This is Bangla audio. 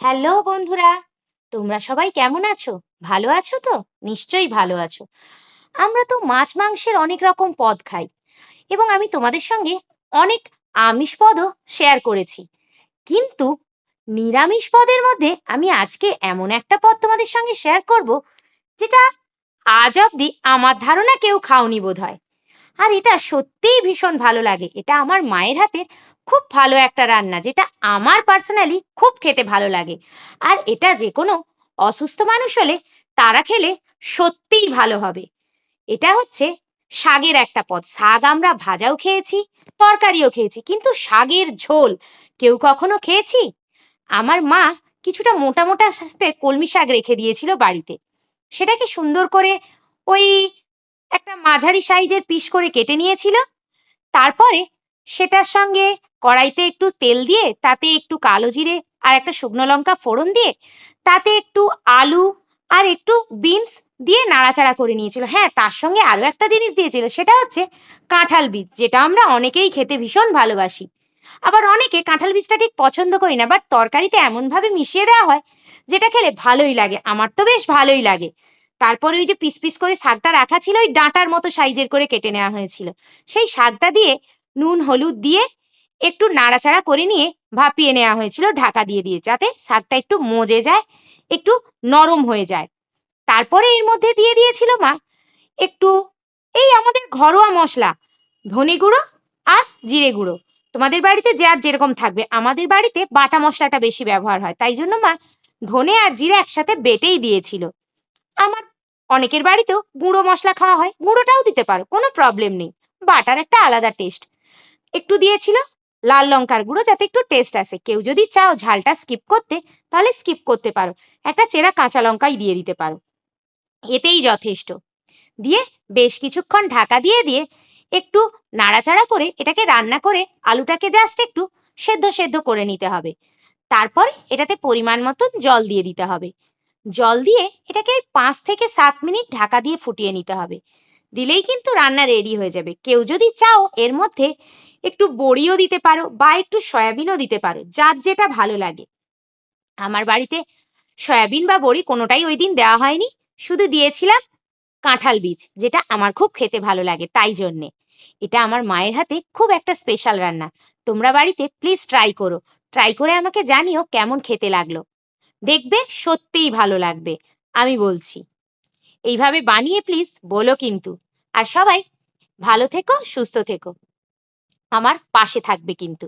হ্যালো বন্ধুরা, তোমরা সবাই কেমন আছো? ভালো আছো তো? নিশ্চয়ই ভালো আছো। আমরা তো মাছ মাংসের অনেক রকম পদ খাই এবং আমি তোমাদের সঙ্গে অনেক আমিষ পদও শেয়ার করেছি। কিন্তু নিরামিষ পদের মধ্যে আমি আজকে এমন একটা পদ তোমাদের সঙ্গে শেয়ার করব যেটা আজ অব্দি আমার ধারণা কেউ খাওনি বোধ হয় আর এটা সত্যিই ভীষণ ভালো লাগে। এটা আমার মায়ের হাতের খুব ভালো একটা রান্না, যেটা আমার পার্সোনালি খুব খেতে ভালো লাগে। আর এটা যে কোনো অসুস্থ মানুষ হলে তারা খেলে সত্যিই ভালো হবে। এটা হচ্ছে শাগের একটা পদ। শাক আমরা ভাজাও খেয়েছি, তরকারিও খেয়েছি, কিন্তু শাগের ঝোল কেউ কখনো খেয়েছি? আমার মা কিছুটা মোটা মোটা কলমি শাক রেখে দিয়েছিল বাড়িতে। সেটাকে সুন্দর করে ওই একটা মাঝারি সাইজের পিস করে কেটে নিয়েছিল। তারপরে সেটার সঙ্গে কড়াইতে একটু তেল দিয়ে, তাতে একটু কালো জিরে আর একটা শুকনো লঙ্কা ফোড়ন দিয়ে, তাতে একটু আলু আর একটু বিনস দিয়ে নাড়াচাড়া করে নিয়েছিল। হ্যাঁ তার সঙ্গে আরও একটা জিনিস দিয়েছিল, সেটা হচ্ছে কাঁঠাল বীজ, যেটা আমরা অনেকেই খেতে ভীষণ ভালোবাসি। আবার অনেকে কাঁঠাল বীজটা ঠিক পছন্দ করি না বাট তরকারিতে এমন ভাবে মিশিয়ে দেওয়া হয়, যেটা খেলে ভালোই লাগে, আমার তো বেশ ভালোই লাগে। তারপরে ওই যে পিস পিস করে শাকটা রাখা ছিল, ওই ডাঁটার মতো সাইজের করে কেটে নেওয়া হয়েছিল। সেই শাকটা দিয়ে নুন, হলুদ দিয়ে একটু নাড়াচাড়া করে নিয়ে ভাপিয়ে নেওয়া হয়েছিল, ঢাকা দিয়ে দিয়ে, যাতে শাকটা একটু মজে যায়, একটু নরম হয়ে যায়। তারপরে এর মধ্যে দিয়ে দিয়েছিল মা, একটু এই আমাদের ঘরোয়া মশলা, ধনে গুঁড়ো আর জিরে গুঁড়ো। তোমাদের বাড়িতে যে আর যেরকম থাকবে, আমাদের বাড়িতে বাটা মশলাটা বেশি ব্যবহার হয়। তাই জন্য মা ধনে আর জিরে একসাথে বেটেই দিয়েছিল। আমার অনেকের বাড়িতেও গুঁড়ো মশলা খাওয়া হয়, গুঁড়োটাও দিতে পারো, কোনো প্রবলেম নেই। বাটার একটা আলাদা টেস্ট। একটু দিয়েছিল লাল লঙ্কার গুঁড়ো যাতে একটু টেস্ট আসে। কেউ যদি চাও ঝালটা স্কিপ করতে, তাহলে স্কিপ করতে পারো। একটা চেরা কাঁচা লঙ্কাই দিয়ে দিতে পারো। এতেই যথেষ্ট। দিয়ে বেশ কিছুক্ষণ ঢাকা দিয়ে দিয়ে একটু নাড়াচাড়া করে এটাকে রান্না করে আলুটাকে জাস্ট একটু সেদ্ধ সেদ্ধ করে নিতে হবে। তারপর এটাতে পরিমাণ মতন জল দিয়ে দিতে হবে। জল দিয়ে এটাকে পাঁচ থেকে সাত মিনিট ঢাকা দিয়ে ফুটিয়ে নিতে হবে। দিলেই কিন্তু রান্না রেডি হয়ে যাবে। কেউ যদি চাও এর মধ্যে একটু বড়িও দিতে পারো বা একটু সয়াবিনও দিতে পারো, যার যেটা ভালো লাগে। আমার বাড়িতে সয়াবিন বা বড়ি কোনোটাই ওই দিন দেওয়া হয়নি, শুধু দিয়েছিলাম কাঁঠাল বীজ, যেটা আমার খুব খেতে ভালো লাগে তাই জন্যে। এটা আমার মায়ের হাতে খুব একটা স্পেশাল রান্না। তোমরা বাড়িতে প্লিজ ট্রাই করো। ট্রাই করে আমাকে জানিও কেমন খেতে লাগল। দেখবে সত্যিই ভালো লাগবে, আমি বলছি। এইভাবে বানিয়ে প্লিজ বলো কিন্তু। আর সবাই ভালো থেকো, সুস্থ থেকো। আমার পাশে থাকবে কিন্তু।